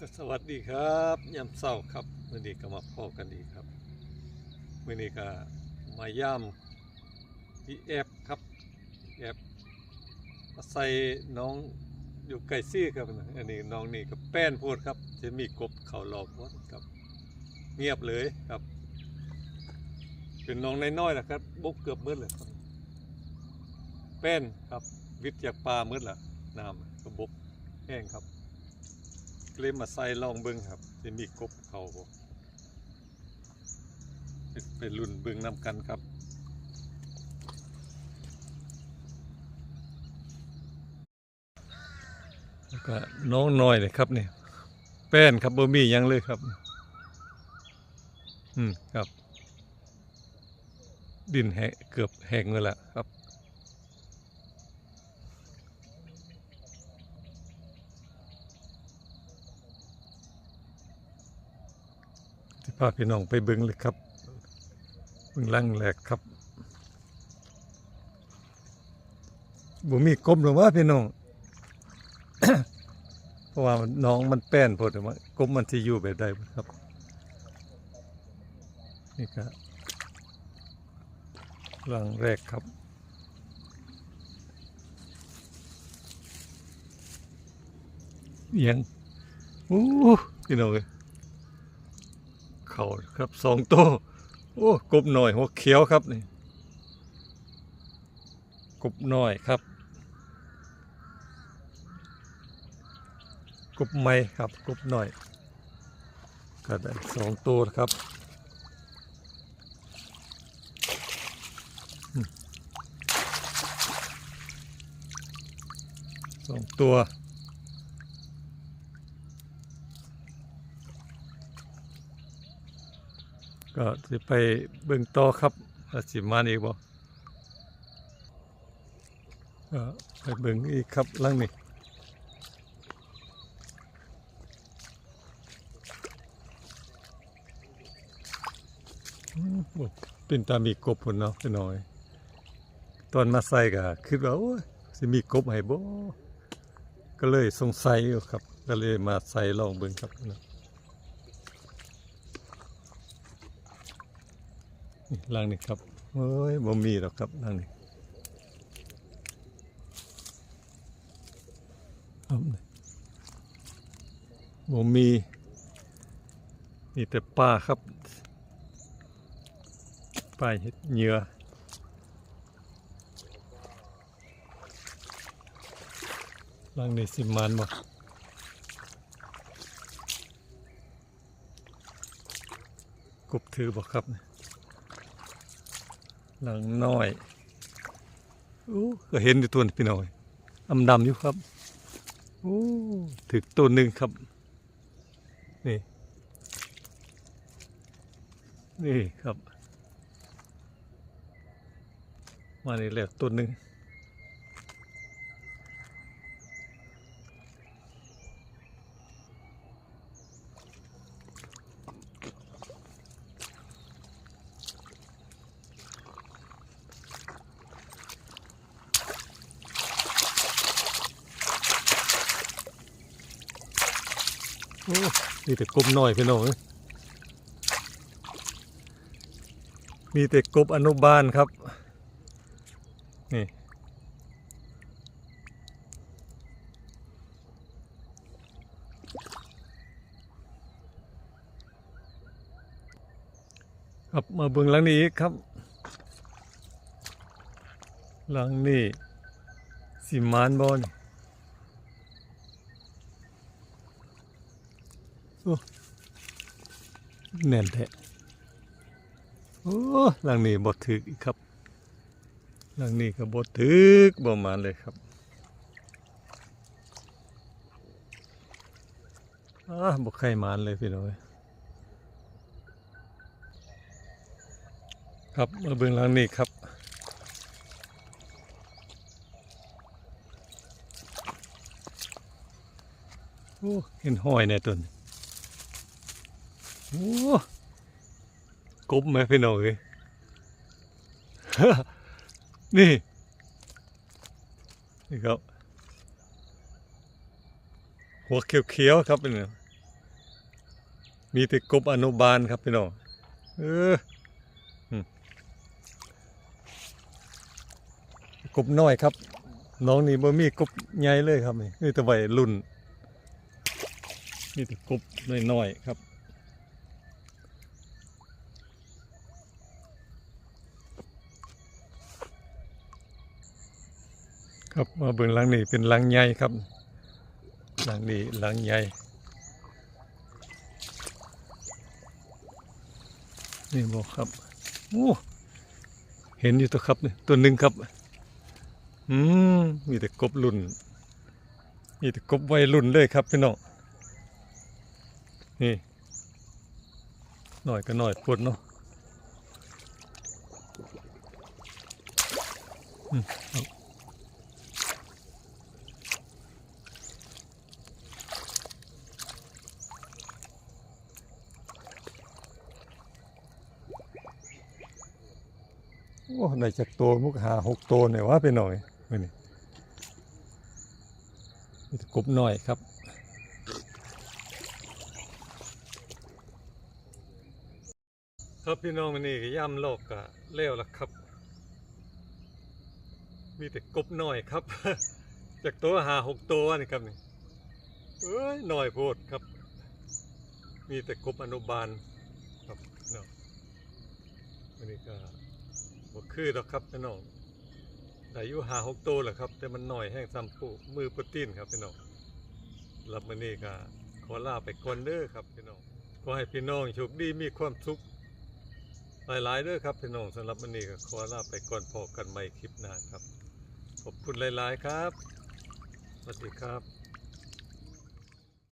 สวัสดีครับยามเศร้าครับวันนี้ก็มาพอกันอีครับวันนี้ก็มาย่ำที่แอบครับแอบมาใส่น้องอยู่ไก่ซี่ครับอันนี้น้องนี่ก็แป้นโพดครับ จะมีกบเขาหลอกวัดครับ เงียบเลยครับ เป็นน้องน้อยๆนะครับบุกเกือบมืดเลยครับแป้นครับวิทยากปลามืดละน้ำก็บกแห้งครับ เลยมาใส่ลองเบิ้งครับจะมีกบเขาบ่เป็นเป็นรุ่นเบิ้งนำกันครับแล้วก็น้องน้อยเลยครับนี่แป้นครับบ่มีหยังเลยครับ อืมครับ ดินแหเกือบแหงเลยละครับ พาพี่น้องไปเบิ้งเลยครับเบิ้งล่างแหลกครับบ่มีกบหรอว่าพี่น้องเพราะว่าน้องมันแป้นพอแต่ว่ากบมันที่อยู่แบบใดครับ นี่ก็ล่างแรกครับเอียงอู้พี่น้องเอ้ย เขาครับสองตัวโอ้กบหน่อยหัวเขียวครับนี่กบหน่อยครับกบไม่ครับกบหน่อยก็ได้สองตัวครับสองตัว ก็จะไปเบิ่งต่อครับสิมาอีกบ่ก็ไปเบิ่งอีกครับหลังนี้เป็นตามีกบพุ่นเนาะพี่น้อย ตอนมาใส่ก็คิดว่าโอ้ยสิมีกบให้บ่ก็เลยสงสัยอยู่ครับ ก็เลยมาใส่ลองเบิ่งครับนะ ล่างนี่ครับเฮ้ยบ่มีหรอกครับล่างนี่ครับบ่มีมีแต่ปลาครับปลาเห็ดเหยื่อล่างนี่สิมานบ่กบถือบ่ครับเนี่ย หลังน้อยโอ้ก็เห็นอยู่ตัวนี้พี่น้อยอำดำอยู่ครับโอ้ถึกตัวหนึ่งครับนี่นี่ครับมานี่แหละตัวหนึ่ง มีแต่กบน้อยพี่น้องเอ้ยมีแต่กบอนุบาลครับ นี่ ครับมาเบิ่งหลังนี้อีกครับ หลังนี้สิมานบอนี่โอ้ แน่นแท้โอ้หลังนี้บดถึกอีกครับ หลังนี้ก็บดถึกประมาณเลยครับอ่าบกไข่มานเลยพี่น้อยครับมาเบื้องหลังนี้ครับโอ้เห็นห้อยในต้น โอ้กบไหมพี่น้องเอ้ยนี่ นี่ครับ หัวเขียวๆครับเป็นไงมีแต่กบอนุบาลครับพี่น้องเออกบน้อยครับ น้องนี่บ่มีกบใหญ่เลยครับนี่มีแต่วัยรุ่น มีแต่กบน้อยๆครับ ครับมาเบิ่งหลังนี่เป็นหลังใหญ่ครับหลังนี้หลังใหญ่นี่บอกครับโอ้เห็นอยู่ตัวครับนี่ตัวหนึ่งครับ อืมมีแต่กบรุ่น มีแต่กบวัยรุ่นเลยครับพี่น้องนี่หน่อยก็หน่อยปวดเนาะอืม โอ้ได้จากตัวมุกหาหกตัวเนี่ยว่าไปหน่อยมือนี้มีแต่กบหน่อยครับครับพี่น้องมันนี่ก็ย่ำโลกกะเล้วละครับ มีแต่กบหน่อยครับ จากตัวหาหกตัวนี่ครับนี่เอ้ยหน่อยโพดครับ มีแต่กบอนุบาลครับเนาะอันนี้ก็ บ่คือดอกครับพี่น้องอายุหาหกโตแหละครับ แต่มันหน่อยแห้งซ้ำปูมือปรตีนครับพี่น้องรับมันนี่ก็ขอลาไปก่อนเด้อครับพี่น้องขอให้พี่น้องโชคดีมีความสุขหลายๆเด้อครับพี่น้องสำหรับวันนี้ก็ขอลาไปก่อนพอกันใหม่คลิปหน้าครับ ขอบคุณหลาย ๆ ครับ สวัสดีครับ